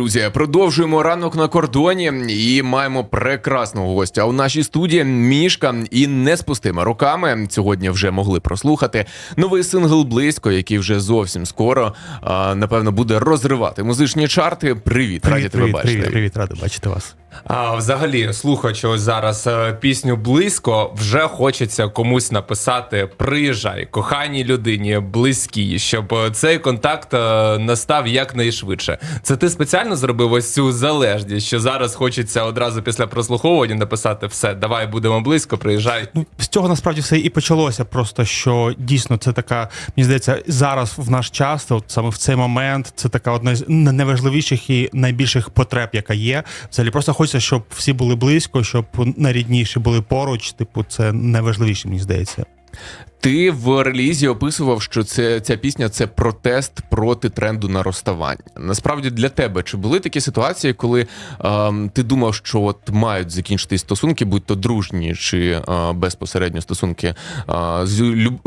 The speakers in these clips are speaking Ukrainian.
Друзі, продовжуємо ранок на кордоні і маємо прекрасного гостя у нашій студії. Мішка і не з пустими руками. Сьогодні вже могли прослухати новий сингл близько, який вже зовсім скоро напевно буде розривати музичні чарти. Привіт, раді Привіт, тебе привіт, бачити. привіт, привіт, радий бачити вас. А взагалі, слухаючи ось зараз е, пісню близько, вже хочеться комусь написати: приїжджай, коханій людині, близькій, щоб е, цей контакт е, настав якнайшвидше. Це ти спеціально зробив ось цю залежність, що зараз хочеться одразу після прослуховування написати все, давай будемо близько, приїжджай. Ну, з цього насправді все і почалося. Просто що дійсно це така, мені здається, зараз в наш час, от саме в цей момент, це така одна з найважливіших і найбільших потреб, яка є. Взагалі просто хочеться, щоб всі були близько, щоб найрідніші були поруч. Типу, це найважливіше, мені здається. Ти в релізі описував, що це ця пісня це протест проти тренду на розставання. Насправді для тебе чи були такі ситуації, коли ем, ти думав, що от мають закінчитись стосунки, будь то дружні чи е, безпосередньо стосунки е, з люб,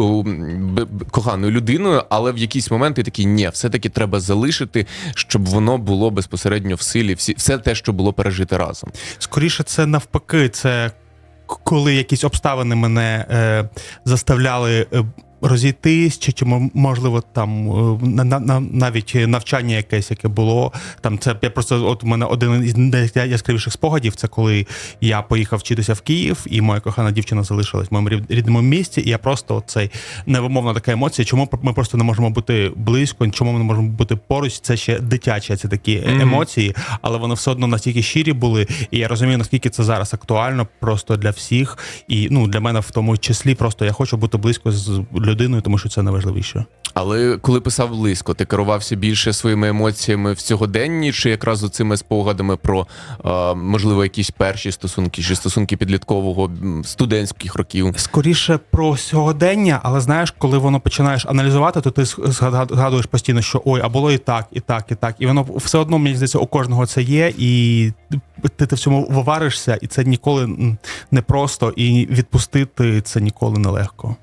коханою людиною, але в якийсь момент ти такий, ні, все-таки треба залишити, щоб воно було безпосередньо в силі, всі все те, що було пережите разом. Скоріше, це навпаки, це коли якісь обставини мене е, заставляли. Розійтись, чи, чи можливо там е, на, на, на- навіть навчання якесь, яке було. Там це я просто от у мене один із найяскравіших спогадів. Це коли я поїхав вчитися в Київ, і моя кохана дівчина залишилась в моєму рід- рідному місті. І я просто цей невимовна така емоція. Чому ми просто не можемо бути близько, чому ми не можемо бути поруч? Це ще дитячі ці такі Мгм. емоції, але вони все одно настільки щирі були. І я розумію, наскільки це зараз актуально просто для всіх. І ну для мене в тому числі просто я хочу бути близько з людиною, тому що це найважливіше. Але коли писав близько, ти керувався більше своїми емоціями в сьогоденні, чи якраз цими спогадами про е, можливо якісь перші стосунки, чи стосунки підліткового студентських років? Скоріше про сьогодення, але знаєш, коли воно починаєш аналізувати, то ти згадуєш постійно, що ой, а було і так, і так, і так. І воно все одно мені здається, у кожного це є, і ти, ти в цьому виваришся, і це ніколи не просто, і відпустити це ніколи не легко.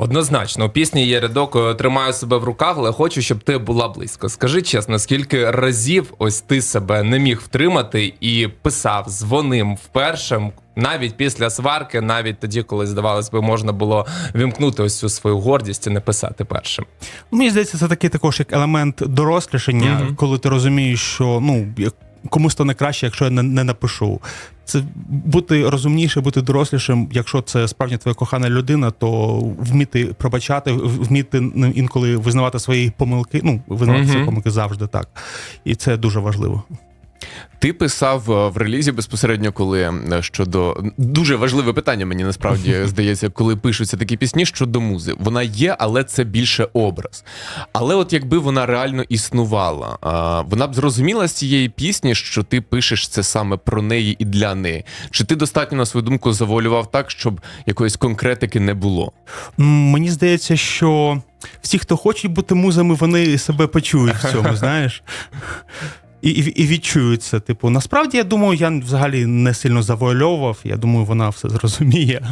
Однозначно, у пісні є рядок е, тримаю себе в руках, але хочу, щоб ти була близько. Скажи чесно, скільки разів ось ти себе не міг втримати і писав, дзвонив вперше, навіть після сварки, навіть тоді, коли здавалось би, можна було вімкнути ось цю свою гордість і не писати першим. Мені здається, це такий також як елемент дорослішання, Мгм. коли ти розумієш, що ну як- комусь стане краще, якщо я не, не напишу. Це бути розумніше, бути дорослішим. Якщо це справді твоя кохана людина, то вміти пробачати, вміти інколи визнавати свої помилки. Ну, визнавати Мгм. свої помилки завжди так. І це дуже важливо. Ти писав е, в релізі безпосередньо, коли е, щодо дуже важливе питання, мені насправді здається, коли пишуться такі пісні щодо музи. Вона є, але це більше образ. Але от якби вона реально існувала, вона б зрозуміла з цієї пісні, що ти пишеш це саме про неї і для неї. Чи ти достатньо на свою думку завуалював так, щоб якоїсь конкретики не було? Мені здається, що всі, хто хочуть бути музами, вони себе почують в цьому, знаєш. І, і, і відчують це. Типу, насправді, я думаю, я взагалі не сильно завуальовував. Я думаю, вона все зрозуміє.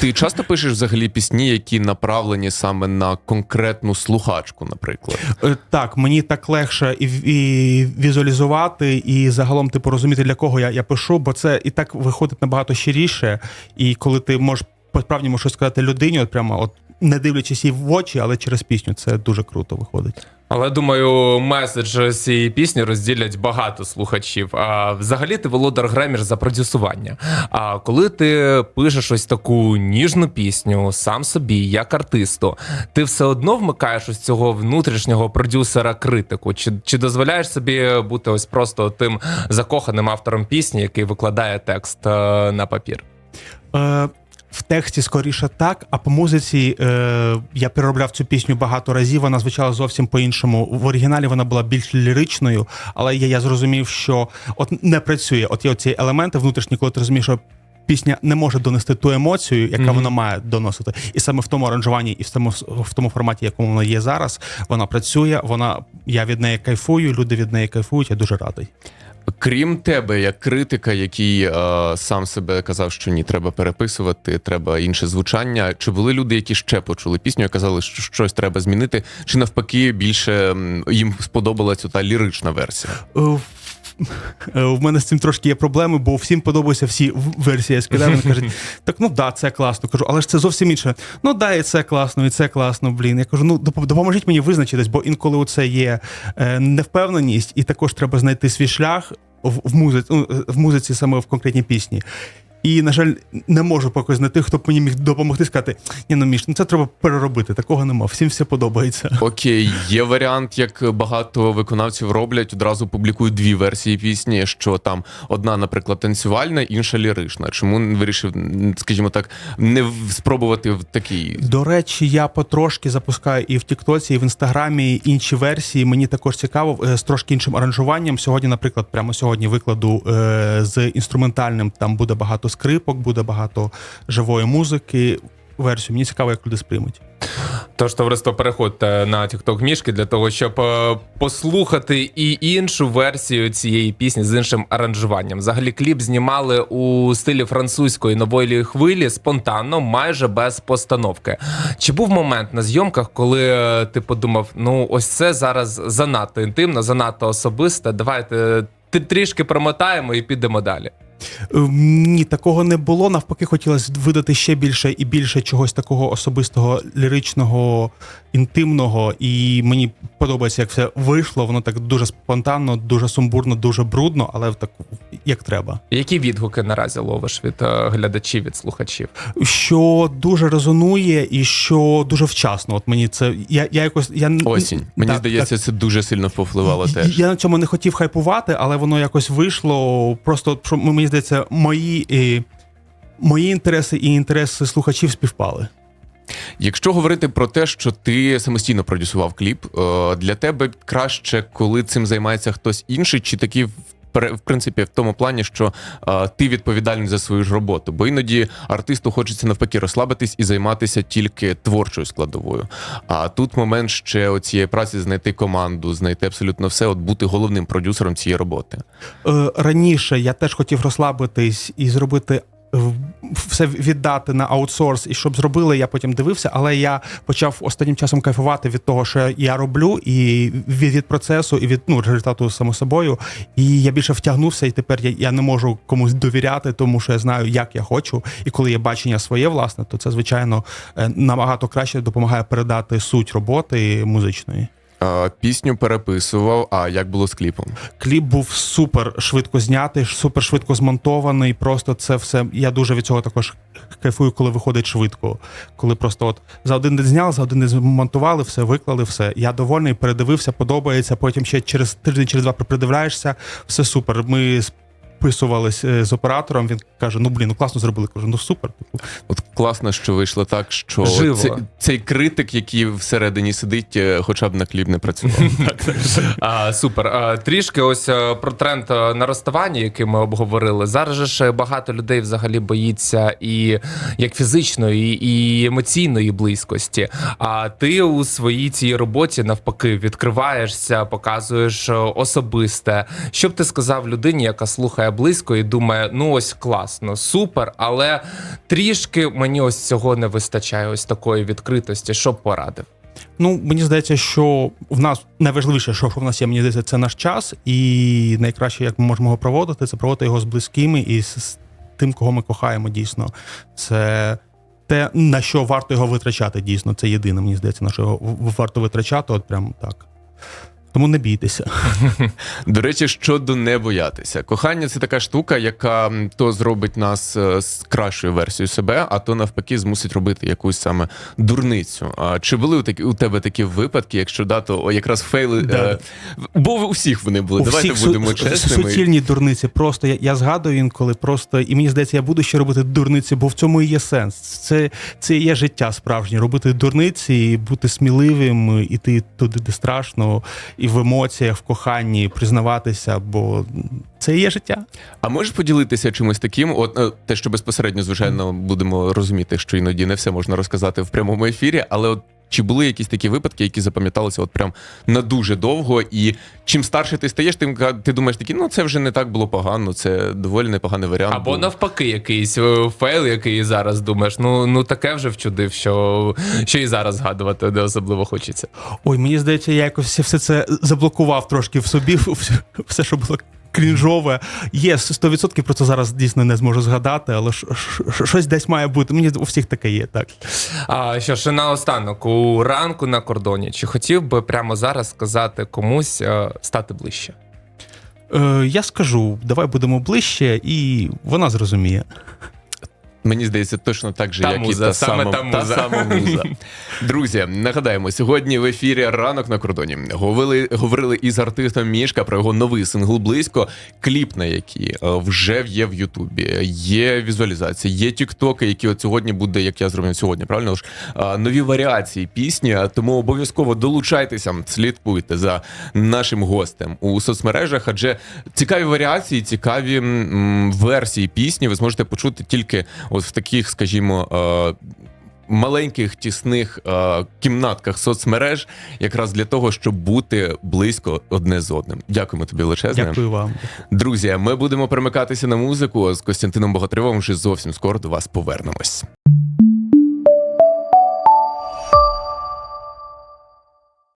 Ти часто пишеш взагалі пісні, які направлені саме на конкретну слухачку, наприклад? Е, Так, мені так легше і, і візуалізувати, і загалом типу розуміти, для кого я, я пишу, бо це і так виходить набагато щиріше. І коли ти можеш по-справжньому щось сказати людині, от прямо от не дивлячись їй в очі, але через пісню, це дуже круто виходить. Але думаю, меседж цієї пісні розділять багато слухачів. А взагалі ти володар Гремір за продюсування. А коли ти пишеш ось таку ніжну пісню сам собі, як артисту, ти все одно вмикаєш ось цього внутрішнього продюсера критику? Чи, чи дозволяєш собі бути ось просто тим закоханим автором пісні, який викладає текст е, на папір? Е, в тексті скоріше так, а по музиці е, я переробляв цю пісню багато разів. Вона звучала зовсім по-іншому. В оригіналі вона була більш ліричною, але я, я зрозумів, що от не працює. От є оці елементи внутрішні, коли ти розумієш, що пісня не може донести ту емоцію, яка Мгм. вона має доносити. І саме в тому аранжуванні, і в тому в тому форматі, якому вона є зараз, вона працює. Вона я від неї кайфую, люди від неї кайфують. Я дуже радий. Крім тебе, як критика, який е, сам себе казав, що ні, треба переписувати, треба інше звучання. Чи були люди, які ще почули пісню і казали, що щось треба змінити, чи навпаки більше їм сподобалася та лірична версія? Е, в- мене з цим трошки є проблеми, бо всім подобаються всі версії. Я вони кажуть, так ну да, це класно. Кажу, але ж це зовсім інше. Ну да, і це класно, і це класно. Блін. Я кажу, ну допоможіть мені визначитись, бо інколи у це є е, невпевненість, і також треба знайти свій шлях в, в музиці, ну, в музиці саме в конкретній пісні. І, на жаль, не можу поки знайти, хто б мені міг допомогти сказати: ні, ну Міш, ну це треба переробити. Такого нема. Всім все подобається. Окей, є варіант, як багато виконавців роблять, одразу публікують дві версії пісні, що там одна, наприклад, танцювальна, інша лірична. Чому вирішив, скажімо так, не спробувати в такій До речі, я потрошки запускаю і в Тіктоці, і в Інстаграмі інші версії. Мені також цікаво е, з трошки іншим аранжуванням. Сьогодні, наприклад, прямо сьогодні викладу е, з інструментальним. Там буде багато скрипок, буде багато живої музики. Версію мені цікаво, як люди сприймуть. Тож, товариство, переходьте на TikTok мішки для того, щоб е, послухати і іншу версію цієї пісні з іншим аранжуванням. Взагалі, кліп знімали у стилі французької нової хвилі спонтанно, майже без постановки. Чи був момент на зйомках, коли е, ти подумав: ну ось це зараз занадто інтимно, занадто особисте. Давайте ти трішки промотаємо і підемо далі. Е, Ні, такого не було. Навпаки, хотілося видати ще більше і більше чогось такого особистого, ліричного, інтимного. І мені подобається, як все вийшло. Воно так дуже спонтанно, дуже сумбурно, дуже брудно, але так як треба. Які відгуки наразі ловиш від е, глядачів, від слухачів? що дуже резонує і що дуже вчасно. От мені це я, я якось я осінь? Мені Так, здається, це дуже сильно повпливало теж. Я на цьому не хотів хайпувати, але воно якось вийшло. Просто що мені здається, мої, і, мої інтереси і інтереси слухачів співпали. Якщо говорити про те, що ти самостійно продюсував кліп, е, для тебе краще, коли цим займається хтось інший, чи такі в в принципі в тому плані, що е, ти відповідальний за свою ж роботу, бо іноді артисту хочеться навпаки розслабитись і займатися тільки творчою складовою. А тут момент ще оцієї праці знайти команду, знайти абсолютно все, от бути головним продюсером цієї роботи. Е, раніше я теж хотів розслабитись і зробити. Все віддати на аутсорс, і щоб зробили, я потім дивився, але я почав останнім часом кайфувати від того, що я роблю, і від, від процесу, і від ну, результату само собою. І я більше втягнувся, і тепер я, я не можу комусь довіряти, тому що я знаю, як я хочу. І коли є бачення своє власне, то це звичайно е, набагато краще допомагає передати суть роботи музичної. Пісню переписував. А як було з кліпом? Кліп був супер швидко знятий, супер швидко змонтований. Просто це все. Я дуже від цього також кайфую, коли виходить швидко. Коли просто от за один день зняли, за один день змонтували, все виклали, все. Я довольний, передивився, подобається. Потім ще через тиждень, через два придивляєшся, все супер. Ми списувались е, з оператором. Він каже: Ну блін, ну класно зробили. Кажу, ну супер. Типу, От класно, що вийшло так, що Живо. цей, цей критик, який всередині сидить, е, хоча б на кліп не працював. А, супер. А, трішки ось е, про тренд на розставання, який ми обговорили. Зараз же ж багато людей взагалі боїться і як фізичної, і емоційної близькості. А ти у своїй цій роботі навпаки відкриваєшся, показуєш особисте. Що б ти сказав людині, яка слухає близько і думає, ну ось класно, супер, але трішки мені ось цього не вистачає, ось такої відкритості. Що порадив? Ну, мені здається, що в нас найважливіше, що в нас є, мені здається, це наш час, і найкраще, як ми можемо його проводити, це проводити його з близькими і з тим, кого ми кохаємо дійсно. Це те, на що варто його витрачати, дійсно. Це єдине, мені здається, на що його варто витрачати, от прям так. Тому не бійтеся. До речі, щодо не боятися. Кохання це така штука, яка то зробить нас е, з кращою версією себе, а то навпаки змусить робити якусь саме дурницю. А чи були у такі у тебе такі випадки, якщо да, то якраз фейли? Да. Е, бо у всіх вони були. У Давайте всіх будемо су- чесними. суцільні дурниці. Просто я, я згадую інколи, просто і мені здається, я буду ще робити дурниці, бо в цьому і є сенс. Це, це є життя справжнє. Робити дурниці, і бути сміливим, іти туди, де страшно, і в емоціях, в коханні, признаватися, бо це і є життя. А можеш поділитися чимось таким? От е, те, що безпосередньо, звичайно, будемо розуміти, що іноді не все можна розказати в прямому ефірі, але от Чи були якісь такі випадки, які запам'яталися от прям на дуже довго? І чим старше ти стаєш, тим ти думаєш такий, ну це вже не так було погано, це доволі непоганий варіант. Або був. навпаки, якийсь е, фейл, який зараз думаєш, ну ну таке вже вчудив, що, що і зараз згадувати не особливо хочеться. Ой, мені здається, я якось все це заблокував трошки в собі, все що було крінжове. Є 100% про це зараз дійсно не зможу згадати, але щось десь має бути. Мені у всіх таке є, так. А що ж наостанок, у ранку на кордоні, чи хотів би прямо зараз сказати комусь е, стати ближче? Е, я скажу, давай будемо ближче, і вона зрозуміє. Мені здається, точно так же, Та як муза, і та саме сама, та муза. сама муза. Друзі, нагадаємо, сьогодні в ефірі ранок на кордоні. Говорили, говорили із артистом Мішка про його новий сингл близько, кліп на який е, вже є в Ютубі. Є візуалізація, є тіктоки, які от сьогодні буде, як я зробив сьогодні, правильно ж нові варіації пісні. Тому обов'язково долучайтеся, слідкуйте за нашим гостем у соцмережах, адже цікаві варіації, цікаві версії пісні ви зможете почути тільки от в таких, скажімо. е, Маленьких тісних е, кімнатках соцмереж, якраз для того, щоб бути близько одне з одним. Дякуємо тобі величезне. Дякую вам. Друзі, ми будемо перемикатися на музику з Костянтином Богатиревим. Вже зовсім скоро до вас повернемось.